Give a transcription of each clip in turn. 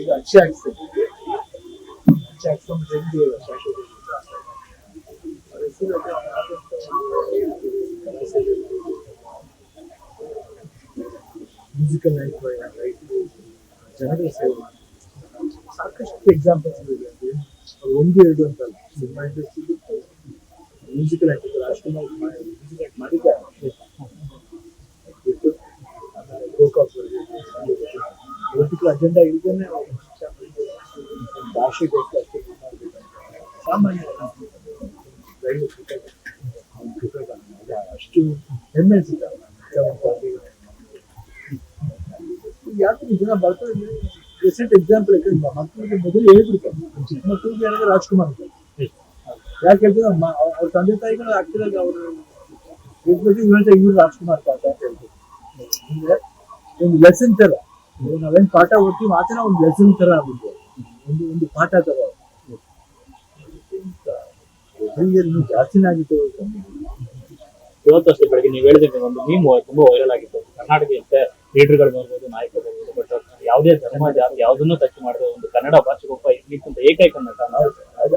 ಈಗ ಅಚ್ಚೆ ಹಾಕ್ಸ್ತಾರೆ ಅಚ್ಚೆ ಹೆಂಗೆ. ಶಾಶ್ವತ ಮ್ಯೂಸಿಕಲ್ ಲೈಫ್ ಲೈಫ್ ಜನಗಳ ಸೇವೆ ಸಾಕಷ್ಟು ಎಕ್ಸಾಂಪಲ್ಸ್ ಇದೆ ಒಂದು, ಎರಡು ಅಂತ cinema industry musical actor Rajkumar music act ಮಾಡಿದ್ದಾರೆ ಆಮೇಲೆ ಗೋಕಾಕ್ ಪೊಲಿಟಿಕಲ್ ಅಜೆಂಡಾ ಇಲ್ದೇನೆ ಮಾಡ್ಬೇಕು. ಸಾಮಾನ್ಯ ರೈಲು. ಅಷ್ಟು ಹೆಮ್ಮೆ ಅನ್ಸುತ್ತೆ ಯಾಕೆ ಜನ ಬರ್ತಾರೆ ರೀಸೆಂಟ್ ಎಕ್ಸಾಂಪಲ್ ಯಾಕಂದ್ರೆ ಮಕ್ಕಳಿಗೆ ಮೊದಲು ಹೇಳ್ಬಿಡ್ತಾರೆ ಚಿಕ್ಕ ಮಕ್ಕಳಿಗೆ ಏನಾದ್ರೆ ರಾಜ್ಕುಮಾರ್ ಯಾಕೆ ಹೇಳ್ತಾರೆ ಅವ್ರ ತಂದೆ ತಾಯಿಗಳು ಆಗ್ತಿದಾಗ ಅವರು ಇವ್ರು ಇವ್ರು ರಾಜ್ಕುಮಾರ್ ಪಾಠ ಅಂತ ಅಂದ್ರೆ ಒಂದು ಲೆಸನ್ ತರ ನಾವೇನು ನಾವೇನ್ ಪಾಠ ಓದ್ತೀವಿ ಮಾತ್ರ ಒಂದು ಲೆಸನ್ ತರ ಆಗುತ್ತೆ ಒಂದು ಒಂದು ಪಾಠ ತರ ಇನ್ನೂ ಜಾಸ್ತಿನೇ ಆಗಿತ್ತು ಇವತ್ತಷ್ಟೇ ಬೆಳಗ್ಗೆ ನೀವು ಹೇಳಿದಂಗೆ ಒಂದು ಮೀಮ್ ತುಂಬಾ ವೈರಲ್ ಆಗಿತ್ತು. ಕರ್ನಾಟಕಕ್ಕೆ ಲೀಡರ್ಗಳು ಬರ್ಬೋದು ನಾಯಕರು ಬರ್ಬೋದು ಬಟ್ ಯಾವುದೇ ಧರ್ಮ ಜಾತಿ ಯಾವುದನ್ನು ಟಚ್ ಮಾಡದೆ ಒಂದು ಕನ್ನಡ ಭಾಷೆಗೆ ಒಬ್ಬ ಅಂತ ಏಕೈಕ ನಟ ಅದು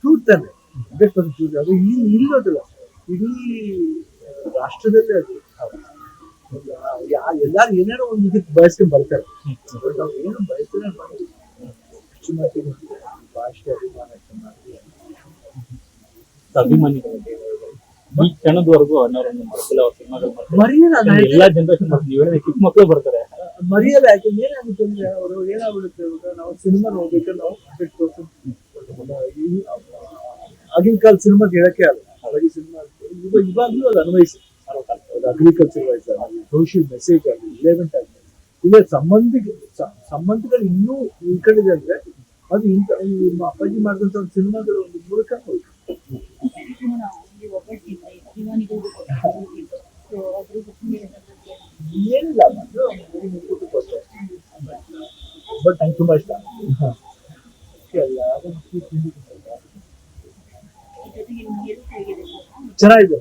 ಟ್ರೂತ್ ತಾನೆ ಹಂಡ್ರೆಡ್ ಪರ್ಸೆಂಟ್ ಟ್ರೂತ್ ಅದು ಇಲ್ಲಿ ಇಲ್ಲೋದಿಲ್ಲ. ಇಡೀ ರಾಷ್ಟ್ರದಲ್ಲೇ ಅದು. ಎಲ್ಲಾರು ಏನೇನೋ ಒಂದು ಇದಕ್ಕೆ ಬಯಸ್ಕೊಂಡು ಬರ್ತಾರೆ. ಬಟ್ ಅವ್ರು ಏನು ಬಯಸ್ತಾರೆ ಹೆಚ್ಚು ಮಟ್ಟಿಗೆ ಭಾಷೆ ಅಭಿಮಾನ ಚೆನ್ನಾಗಿ ಅಭಿಮಾನಿಗಳು ಈ ಕ್ಷಣದವರೆಗೂ ಅನ್ನೋರನ್ನು ಮರೆತಿಲ್ಲ ಅವ್ರ ಸಿನಿಮಾಗಳು ಮರೆಯಲ್ಲ. ಎಲ್ಲಾ ಜನರೇಷನ್ ನೀವು ಹೇಳಿದ್ರೆ ಚಿಕ್ಕ ಮಕ್ಕಳು ಬರ್ತಾರೆ. ಮರೆಯಲ್ಲ ಯಾಕಂದ್ರೆ ಏನಾಗುತ್ತೆ ಅಂದ್ರೆ ಅವರು ಏನಾಗ್ಬಿಡುತ್ತೆ ಇವಾಗ? ನಾವು ಸಿನಿಮಾ ನೋಡ್ಬೇಕಾದ್ರೆ ನಾವು ಹಂಡ್ರೆಡ್ ಪರ್ಸೆಂಟ್ ಆಗಿನ ಕಾಲ ಸಿನಿಮಾ ಹೇಳಕ್ಕೆ ಆಗಲ್ಲ. ಅವಾಗ ಸಿನಿಮಾ ಇವಾಗ ಇವಾಗ್ಲೂ ಅದು ಅನ್ವಯಿಸಿ. ಅದು ಅಗ್ರಿಕಲ್ಚರ್ ವೈಸ್ ಆಗಲಿ ಸೋಷಿಯಲ್ ಮೆಸೇಜ್ ಆಗಲಿ ರಿಲೆವೆಂಟ್ ಆಗಲಿ. ಇಲ್ಲ ಸಂಬಂಧಿ ಸಂಬಂಧಗಳು ಇನ್ನೂ ಈ ಕಡೆ ಅಂದ್ರೆ ಅದು ಇಂಥ, ಈ ಅಪ್ಪಾಜಿ ಮಾಡಿದಂಥ ಒಂದು ಸಿನಿಮಾಗಳ ಒಂದು ಮೂಲಕ. ಏನಿಲ್ಲ ಬಟ್ ನಂಗೆ ತುಂಬಾ ಇಷ್ಟ. ಚೆನ್ನಾಗಿದೆ.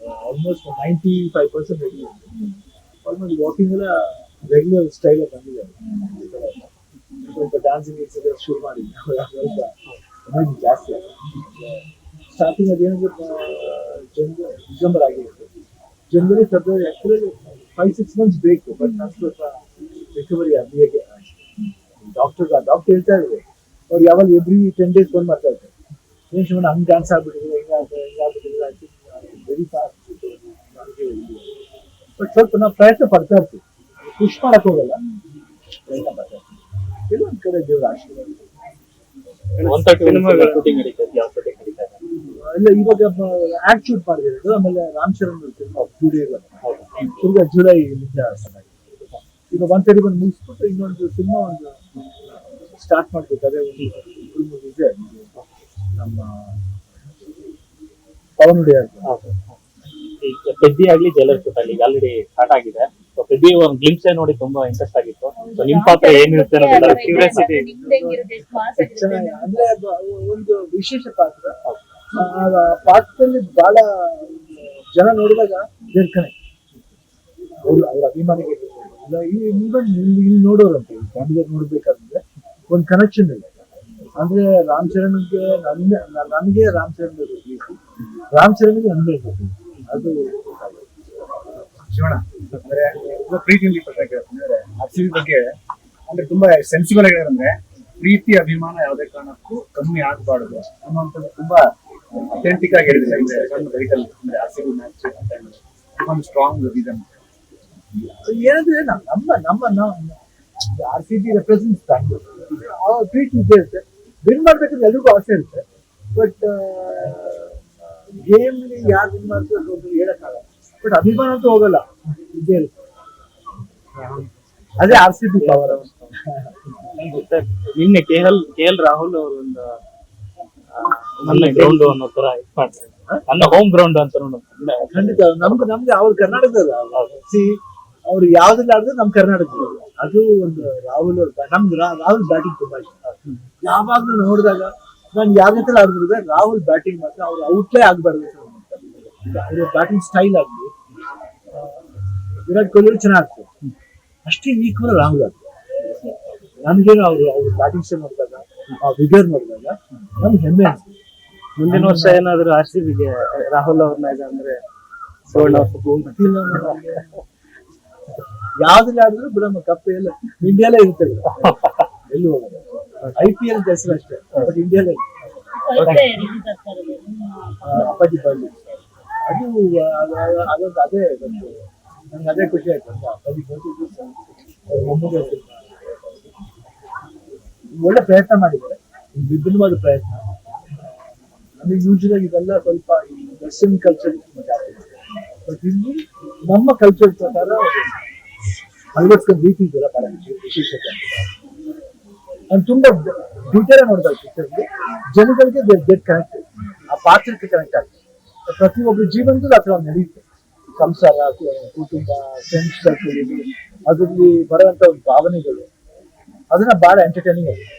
Almost ninety five percent ready almost walking ಎಲ್ಲ ರೆಗ್ಯುಲರ್ ಸ್ಟೈಲ್ ಬಂದಿದೆ ಸ್ವಲ್ಪ ಡ್ಯಾನ್ಸಿಂಗ್ ಶುರು ಮಾಡಿ ಎನರ್ಜಿ ಜಾಸ್ತಿ ಸ್ಟಾರ್ಟಿಂಗ್ ಅದೇನಿದೆ ಜನ್ವ ಡಿಸೆಂಬರ್ ಆಗಿರುತ್ತೆ ಜನವರಿ ಫೆಬ್ರವರಿ ಆಕ್ಚುಲಿ ಫೈವ್ ಸಿಕ್ಸ್ ಮಂತ್ಸ್ ಬೇಕು ಬಟ್ ನಾನು ಸ್ವಲ್ಪ ರಿಕವರಿ ಅರ್ಲಿಯಾಗೆ ಡಾಕ್ಟರ್ ಡಾಕ್ಟರ್ ಹೇಳ್ತಾ ಇದ್ದಾರೆ ಅವ್ರು ಯಾವಾಗ ಎವ್ರಿ ಟೆನ್ ಡೇಸ್ ಬಂದ್ ಮಾಡ್ತಾ ಇರ್ತಾರೆ ಏನ್ ಶಿವಣ್ಣ ಹಂಗ್ ಡ್ಯಾನ್ಸ್ ಆಗ್ಬಿಟ್ಟಿದ್ರೆ ಹಿಂಗಾಗ್ಬಿಟ್ಟಿದ್ರೆ ಹಿಂಗಾಗ್ಬಿಟ್ಟಿದ್ರೆ ವೆರಿ ಬಟ್ ಸ್ವಲ್ಪ ನಾವು ಪ್ರಯತ್ನ ಪಡ್ತಾ ಇರ್ತೀವಿ. ಖುಷ್ ಮಾಡಕ್ ಹೋಗಲ್ಲ. ಪ್ರಯತ್ನ ಪಡ್ತಾ ಇರ್ತೀವಿ. ಕೆಲವೊಂದ್ ಕಡೆ ದೇವರ ಆಶೀರ್ವಾದ. ಇಲ್ಲ ಇವಾಗ ಆಕ್ಟ್ ಶೂಟ್ ಮಾಡಿದ್ರು ಆಮೇಲೆ ರಾಮ್ ಚರಣ್ ತಿರ್ಗಾ ಜುಲೈ. ಈಗ ಒಂದ್ ತರ್ಟಿ ಬಂದು ಮುಗಿಸ್ಬಿಟ್ಟು ಇನ್ನೊಂದು ಸಿನಿಮಾ ಒಂದು ಸ್ಟಾರ್ಟ್ ಮಾಡ್ಬೇಕು ಅದೇ ಒಂದು ಇದೆ. ನಮ್ಮ ಪವನ್ ಈಗ ಪೆದ್ದಿ ಆಗ್ಲಿ ಜೈಲರ್ ಶೂಟ್ ಆಗ್ಲಿ ಆಲ್ರೆಡಿ ಸ್ಟಾರ್ಟ್ ಆಗಿದೆ. ಸೊ ಪೆದ್ದಿ ಒಂದು ಗ್ಲಿಮ್ಸ್ ನೋಡಿ ತುಂಬಾ ಇಂಟ್ರೆಸ್ಟ್ ಆಗಿತ್ತು. ಸೊ ನಿಮ್ ಪಾತ್ರ ಏನಿರುತ್ತೆ ಅನ್ನೋದೆಲ್ಲ ಕ್ಯೂರಿಯಾಸಿಟಿ ಅಂದ್ರೆ ಅದು ಒಂದು ವಿಶೇಷ ಪಾತ್ರ. ಆ ಪಾತ್ರದಲ್ಲಿ ಬಹಳ ಜನ ನೋಡಿದಾಗ ದೇರ್ಕನೆ ಅವ್ರು ಅವ್ರ ಅಭಿಮಾನಿಗೆ ಇಲ್ಲ ಈವನ್ ಇಲ್ಲಿ ನೋಡೋರಂತೆ ಕ್ಯಾಂಡಿಡೇಟ್ ನೋಡ್ಬೇಕಾದ್ರೆ ಒಂದು ಕನೆಕ್ಷನ್ ಇದೆ. ಅಂದ್ರೆ ರಾಮ್ ಚರಣ್ಗೆ ನನ್ನ ನನಗೆ ರಾಮ್ ಚರಣ್ ಬೇಕು ರಾಮ್ ಚರಣ್ಗೆ ನನ್ಗೆ ಅದು ಕೇಳ್ತೀನಿ ಆರ್ ಸಿ ಬಗ್ಗೆ ಅಂದ್ರೆ ತುಂಬಾ ಸೆನ್ಸಿಬಲ್ ಆಗಿರೋದಂದ್ರೆ ಪ್ರೀತಿ ಅಭಿಮಾನ ಯಾವುದೇ ಕಾರಣಕ್ಕೂ ಕಮ್ಮಿ ಆಗಬಾರ್ದು ಅನ್ನುವಂಥದ್ದು ತುಂಬಾ ಅಥೆಂಟಿಕ್ ಆಗಿ ಹೇಳಿದ್ರೆ ವೆಹಿಕಲ್ ಅಂದ್ರೆ ಆರ್ ಸಿ ಬಿ ಮ್ಯಾಚ್ ಅಂತ ಹೇಳಿದ್ರೆ ಒಂದು ಸ್ಟ್ರಾಂಗ್ ರೀಸನ್ ಏನಂದ್ರೆ ನಮ್ಮ ನಮ್ಮ R C B represent treat ಇದ್ದೇ ಇರುತ್ತೆ ವಿನ್ ಮಾಡ್ಬೇಕಂದ್ರೆ ಎಲ್ರಿಗೂ ಆಸೆ ಇರುತ್ತೆ. ಬಟ್ ಗೇಮ್ ಯಾರು ವಿನ್ ಮಾಡ್ತಾರೆ ಹೇಳಕ್ಕಾಗಲ್ಲ. ಬಟ್ ಅಭಿಮಾನ ಅಂತೂ ಹೋಗಲ್ಲ. ಇದೇ ಇರುತ್ತೆ ಅದೇ ಆರ್ ಸಿ ಬಿ ಪವರ್ ನಿನ್ನೆ K L K L Rahul ಅವರು ಒಂದು ನನ್ನ ಗ್ರೌಂಡ್ ಅನ್ನೋ ತರ ಇದು ಮಾಡ್ತಾರೆ. ನನ್ನ ಹೋಮ್ ಗ್ರೌಂಡ್ ಅಂತ ಖಂಡಿತ ನಮ್ಗೆ ನಮ್ಗೆ ಅವ್ರು ಕರ್ನಾಟಕದ ಸಿ ಅವ್ರು ಯಾವ್ದ್ರಲ್ಲಿ ಆಡಿದ್ರೆ ನಮ್ ಕರ್ನಾಟಕದ ಅದು ಒಂದು ರಾಹುಲ್ ಅವ್ರ ನಮ್ದು ರಾಹುಲ್ ಬ್ಯಾಟಿಂಗ್ ತುಂಬಾ ಇಷ್ಟ. ಯಾವಾಗ್ಲೂ ನೋಡಿದಾಗ ನಾನು ಯಾವ ರೀತಿ ಆಡಿದ್ರೆ ರಾಹುಲ್ ಬ್ಯಾಟಿಂಗ್ ಮಾತ್ರ ಅವ್ರು ಔಟ್ಲೇ ಆಗ್ಬಾರ್ದು. ಅವ್ರ ಬ್ಯಾಟಿಂಗ್ ಸ್ಟೈಲ್ ಆಗಲಿ. ವಿರಾಟ್ ಕೊಹ್ಲಿ ಚೆನ್ನಾಗಿ ಅಷ್ಟೇ ಈಕ್ವಲ್ ರಾಹುಲ್ ಅದು ನನ್ಗೇನು ಅವ್ರು ಅವ್ರ ಬ್ಯಾಟಿಂಗ್ ನೋಡಿದಾಗ ಆ ವಿಗರ್ ನೋಡಿದಾಗ ನಮ್ಗೆ ಹೆಮ್ಮೆ ಅನ್ಸುತ್ತೆ. ಮುಂದಿನ ವರ್ಷ ಏನಾದ್ರು ಆರ್ ಸಿ ಬಿಗೆ ರಾಹುಲ್ ಅವ್ರನ್ನ ಅಂದ್ರೆ ಸೋಲ್ಡ್ ಗೊತ್ತಿಲ್ಲ. ನನಗೆ. ಯಾವ್ದ್ರಲ್ಲಿ ಆಡಿದ್ರು ಬಿಡಮ್ಮ ಕಪ್ ಎಲ್ಲ ಇಂಡಿಯಾಲೆ ಇರುತ್ತೆ ಎಲ್ಲಿ ಹೋಗೋದು? ಐ ಪಿ ಎಲ್ ಹೆಸರು ಅಷ್ಟೇ ಬಟ್ ಇಂಡಿಯಾಲೇ ನಿಮ್ಮ ಅಪ್ಪಾಜಿ ಅದು ಅದು- ಅದು- ಅದೊಂದು ಅದೇ ಒಂದು ನಂಗೆ ಅದೇ ಖುಷಿ ಆಯ್ತು ಒಳ್ಳೆ ಪ್ರಯತ್ನ ಮಾಡಿದ್ದಾರೆ. ವಿಭಿನ್ನವಾದ ಪ್ರಯತ್ನ. ನಮಗೆ ಯೂಶಲ್ ಆಗಿ ಇದೆಲ್ಲ ಸ್ವಲ್ಪ ವೆಸ್ಟರ್ನ್ ಕಲ್ಚರ್ ಬಟ್ ಇಲ್ಲಿ ನಮ್ಮ ಕಲ್ಚರ್ ಪ್ರಕಾರ ಅಳವಡಿಸ್ಕೊಂಡು ರೀತಿ ಇದೆಯಲ್ಲ ವಿಶೇಷತೆ. ನಾನು ತುಂಬಾ ಡ್ಯೂಟರ್ ನೋಡ್ತಾ ಪಿಕ್ಚರ್ಗೆ ಜನಗಳಿಗೆ ಗೆಟ್ ಕನೆಕ್ಟ್ ಆ ಪಾತ್ರಕ್ಕೆ ಕನೆಕ್ಟ್ ಆಗ್ತದೆ ಪ್ರತಿಯೊಬ್ಬರ ಜೀವನದಲ್ಲೂ ಆ ಥರ ನಡೆಯುತ್ತೆ ಸಂಸಾರ ಕುಟುಂಬ ಫ್ರೆಂಡ್ಸ್ ಸರ್ಕಲ್ ಅದರಲ್ಲಿ ಬರುವಂತ ಒಂದು ಭಾವನೆಗಳು. ಅದನ್ನ ಬಹಳ ಎಂಟರ್ಟೈನಿಂಗ್ ಆಗುತ್ತೆ